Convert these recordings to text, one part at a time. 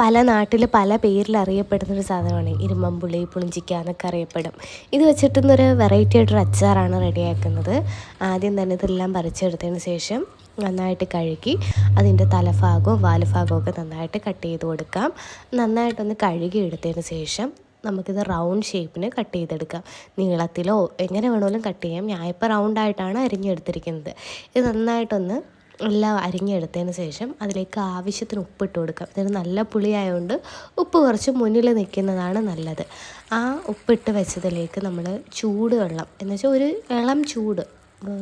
പല നാട്ടിൽ പല പേരിൽ അറിയപ്പെടുന്നൊരു സാധനമാണ്. ഇരുമ്പമ്പുളി പുളിഞ്ചിക്ക എന്നൊക്കെ അറിയപ്പെടും. ഇത് വെച്ചിട്ടൊന്നൊരു വെറൈറ്റി ആയിട്ടൊരു അച്ചാറാണ് റെഡിയാക്കുന്നത്. ആദ്യം തന്നെ ഇതെല്ലാം പറിച്ചെടുത്തതിന് ശേഷം നന്നായിട്ട് കഴുകി അതിന്റെ തലഭാഗവും വാലുഭാഗവും ഒക്കെ നന്നായിട്ട് കട്ട് ചെയ്ത് കൊടുക്കാം. നന്നായിട്ടൊന്ന് കഴുകി എടുത്തതിന് ശേഷം നമുക്കിത് റൗണ്ട് ഷേപ്പിന് കട്ട് ചെയ്തെടുക്കാം. നീളത്തിലോ എങ്ങനെ വേണമെങ്കിലും കട്ട് ചെയ്യാം. ഞാൻ ഞാനിപ്പോൾ റൗണ്ടായിട്ടാണ് അരിഞ്ഞെടുത്തിരിക്കുന്നത്. ഇത് നന്നായിട്ടൊന്ന് എല്ലാം അരിഞ്ഞെടുത്തതിന് ശേഷം അതിലേക്ക് ആവശ്യത്തിന് ഉപ്പിട്ട് കൊടുക്കുക. ഇതൊരു നല്ല പുളിയായതുകൊണ്ട് ഉപ്പ് കുറച്ച് മുന്നിൽ നിൽക്കുന്നതാണ് നല്ലത്. ആ ഉപ്പിട്ട് വെച്ചതിലേക്ക് നമ്മൾ ചൂടുവെള്ളം എന്ന് വെച്ചാൽ ഒരു ഇളം ചൂട്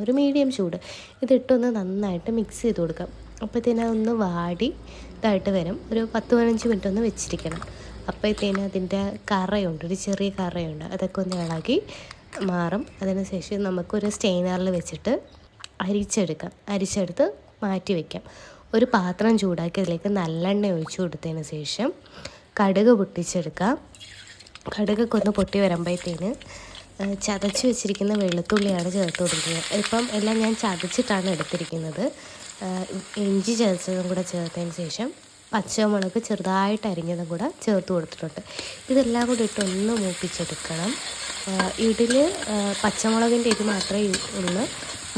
ഒരു മീഡിയം ചൂട് ഇതിട്ടൊന്ന് നന്നായിട്ട് മിക്സ് ചെയ്ത് കൊടുക്കാം അപ്പോഴത്തേനും അതൊന്ന് വാടി ഇതായിട്ട് വരും. ഒരു പത്ത് പതിനഞ്ച് മിനിറ്റ് ഒന്ന് വെച്ചിരിക്കണം. അപ്പോഴത്തേന് അതിന്റെ കറയുണ്ട് ഒരു ചെറിയ കറയുണ്ട്. അതൊക്കെ ഒന്ന് ഇളകി മാറും. അതിനുശേഷം നമുക്കൊരു സ്റ്റെയിനറിൽ വെച്ചിട്ട് അരിച്ചെടുക്കാം. അരിച്ചെടുത്ത് മാറ്റി വയ്ക്കാം ഒരു പാത്രം ചൂടാക്കി അതിലേക്ക് നല്ലെണ്ണ ഒഴിച്ചു കൊടുത്തതിന് ശേഷം കടുക് പൊട്ടിച്ചെടുക്കാം. കടുകൊക്കെ ഒന്ന് പൊട്ടി വരുമ്പോഴത്തേന് ചതച്ച് വെച്ചിരിക്കുന്ന വെളുത്തുള്ളിയാണ് ചേർത്ത് കൊടുക്കുന്നത്. ഇപ്പം എല്ലാം ഞാൻ ചതച്ചിട്ടാണ് എടുത്തിരിക്കുന്നത്. ഇഞ്ചി ചതച്ചതും കൂടെ ചേർത്തതിന് ശേഷം പച്ചമുളക് ചെറുതായിട്ട് അരിഞ്ഞതും കൂടെ ചേർത്ത് കൊടുത്തിട്ടുണ്ട്. ഇതെല്ലാം കൂടി ഇട്ട് ഒന്ന് മൂപ്പിച്ചെടുക്കണം ഇതിൽ പച്ചമുളകിന്റെ ഇത് മാത്രമേ ഉള്ളൂ.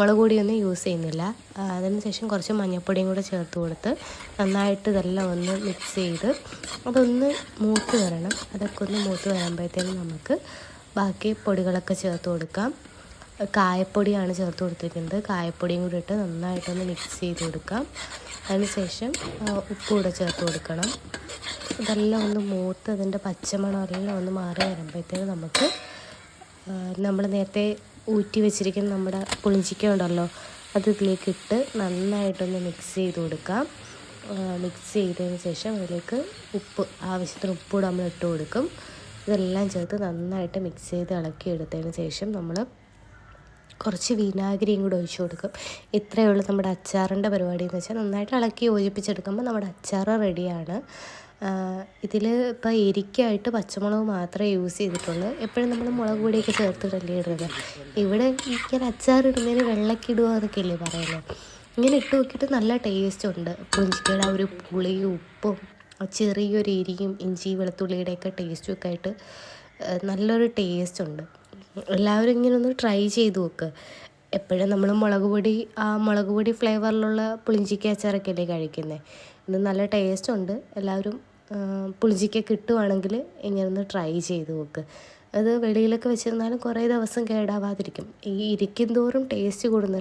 മുളക് പൊടിയൊന്നും യൂസ് ചെയ്യുന്നില്ല അതിനുശേഷം കുറച്ച് മഞ്ഞൾപ്പൊടിയും കൂടെ ചേർത്ത് കൊടുത്ത് നന്നായിട്ട് ഇതെല്ലാം ഒന്ന് മിക്സ് ചെയ്ത് അതൊന്ന് മൂത്ത് വരണം. അതൊക്കെ ഒന്ന് മൂത്ത് വരുമ്പോഴത്തേനും നമുക്ക് ബാക്കി പൊടികളൊക്കെ ചേർത്ത് കൊടുക്കാം. കായപ്പൊടിയാണ് ചേർത്ത് കൊടുത്തിരിക്കുന്നത്. കായപ്പൊടിയും കൂടി ഇട്ട് നന്നായിട്ടൊന്ന് മിക്സ് ചെയ്ത് കൊടുക്കാം. അതിനുശേഷം ഉപ്പ് കൂടെ ചേർത്ത് കൊടുക്കണം. ഇതെല്ലാം ഒന്ന് മൂത്ത് അതിന്റെ പച്ചമണം എല്ലാം ഒന്ന് മാറി വരുമ്പോഴത്തേനും നമുക്ക് നമ്മൾ നേരത്തെ ഊറ്റി വെച്ചിരിക്കുന്ന നമ്മുടെ പുളിഞ്ചിക്ക ഉണ്ടല്ലോ അത് ഇതിലേക്ക് ഇട്ട് നന്നായിട്ടൊന്ന് മിക്സ് ചെയ്ത് കൊടുക്കാം. മിക്സ് ചെയ്തതിന് ശേഷം അതിലേക്ക് ഉപ്പ് ആവശ്യത്തിന് ഉപ്പ് കൂടെ നമ്മൾ ഇട്ട് കൊടുക്കും. ഇതെല്ലാം ചേർത്ത് നന്നായിട്ട് മിക്സ് ചെയ്ത് ഇളക്കി എടുത്തതിന് ശേഷം നമ്മൾ കുറച്ച് വിനാഗിരിയും കൂടെ ഒഴിച്ച് കൊടുക്കും. ഇത്രയേ ഉള്ളൂ നമ്മുടെ അച്ചാറിന്റെ പരിപാടി എന്ന് വെച്ചാൽ നന്നായിട്ട് ഇളക്കി യോജിപ്പിച്ചെടുക്കുമ്പോൾ നമ്മുടെ അച്ചാർ റെഡിയാണ് ഇതിൽ ഇപ്പോൾ എരിക്കായിട്ട് പച്ചമുളക് മാത്രമേ യൂസ് ചെയ്തിട്ടുള്ളൂ. എപ്പോഴും നമ്മൾ മുളക് പൊടിയൊക്കെ ചേർത്തിട്ടല്ലേ ഇടുന്നത് ഇവിടെ ഇങ്ങനെ അച്ചാർ ഇടുന്നതിന് വെള്ളക്കിടുക എന്നൊക്കെയല്ലേ പറയുന്നത് ഇങ്ങനെ ഇട്ട് നോക്കിയിട്ട് നല്ല ടേസ്റ്റ് ഉണ്ട്. പുഞ്ചിക്കയുടെ ആ ഒരു പുളിയും ഉപ്പും ചെറിയൊരു എരിയും ഇഞ്ചി വെളുത്തുള്ളിയുടെയൊക്കെ ടേസ്റ്റും ഒക്കെ ആയിട്ട് നല്ലൊരു ടേസ്റ്റ് ഉണ്ട്. എല്ലാവരും ഇങ്ങനെ ഒന്ന് ട്രൈ ചെയ്ത് നോക്ക്. എപ്പോഴും നമ്മൾ മുളക് പൊടി ആ മുളക് പൊടി ഫ്ലേവറിലുള്ള പുളിഞ്ചിക്ക അച്ചാറൊക്കെ അല്ലേ കഴിക്കുന്നത് ഇത് നല്ല ടേസ്റ്റ് ഉണ്ട്. എല്ലാവരും പുളിഞ്ചിക്ക കിട്ടുവാണെങ്കിൽ ഇങ്ങനെ ഒന്ന് ട്രൈ ചെയ്ത് നോക്ക്. അത് വെളിയിലൊക്കെ വെച്ചിരുന്നാലും കുറേ ദിവസം കേടാവാതിരിക്കും. ഈ ഇരിക്കും തോറും ടേസ്റ്റ് കൂടുന്ന